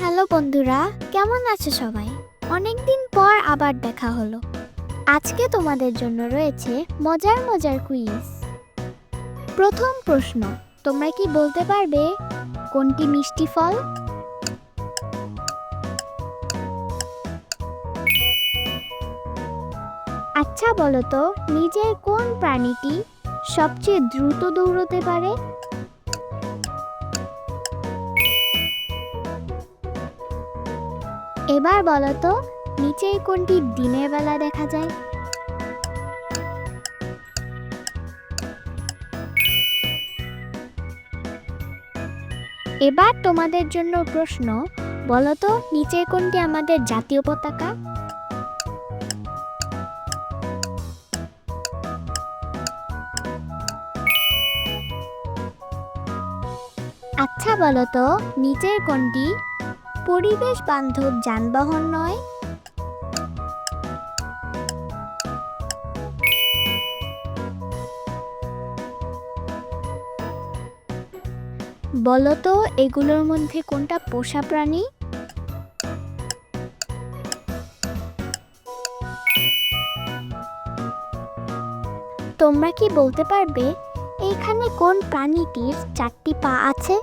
Hello বন্ধুরা, কেমন আছো সবাই? অনেকদিন পর আবার দেখা হলো। আজকে তোমাদের জন্য রয়েছে মজার মজার কুইজ প্রথম প্রশ্ন, তোমরা কি বলতে পারবে কোনটি মিষ্টি ফল? আচ্ছা বলো তো, নিজের কোন প্রাণীটি সবচেয়ে দ্রুত দৌড়তে পারে? এবার বলো তো, নিচের কোনটি দিনের বেলা দেখা যায়? এবার তোমাদের জন্য প্রশ্ন, বলো তো, নিচের কোনটি আমাদের জাতীয় পতাকা? আচ্ছা বলো তো, নিচের কোনটি পরিবেশ বান্ধব যানবাহন নয়। বলো তো, এগুলোর মধ্যে কোনটা পোষা প্রাণী? তোমরা কি বলতে পারবে এইখানে কোন প্রাণীটির চারটি পা আছে?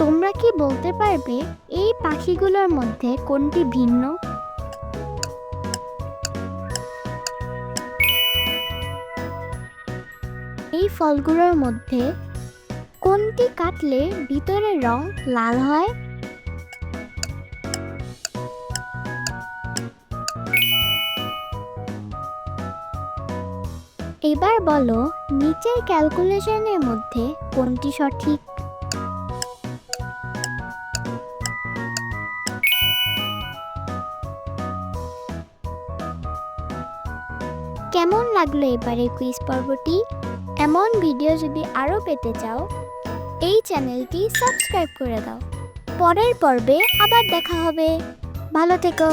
তোমরা কি বলতে পারবে এই পাখিগুলোর মধ্যে কোনটি ভিন্ন? এই ফলগুলোর মধ্যে কোনটি কাটলে ভিতরের রং লাল হয়? এবার বলো, নিচের ক্যালকুলেশনের মধ্যে কোনটি সঠিক? কেমন লাগল এবারে কুইজ পর্বটি? এমন ভিডিও যদি আরও পেতে চাও, এই চ্যানেলটি সাবস্ক্রাইব করে দাও। পরের পর্বে আবার দেখা হবে। ভালো থেকো।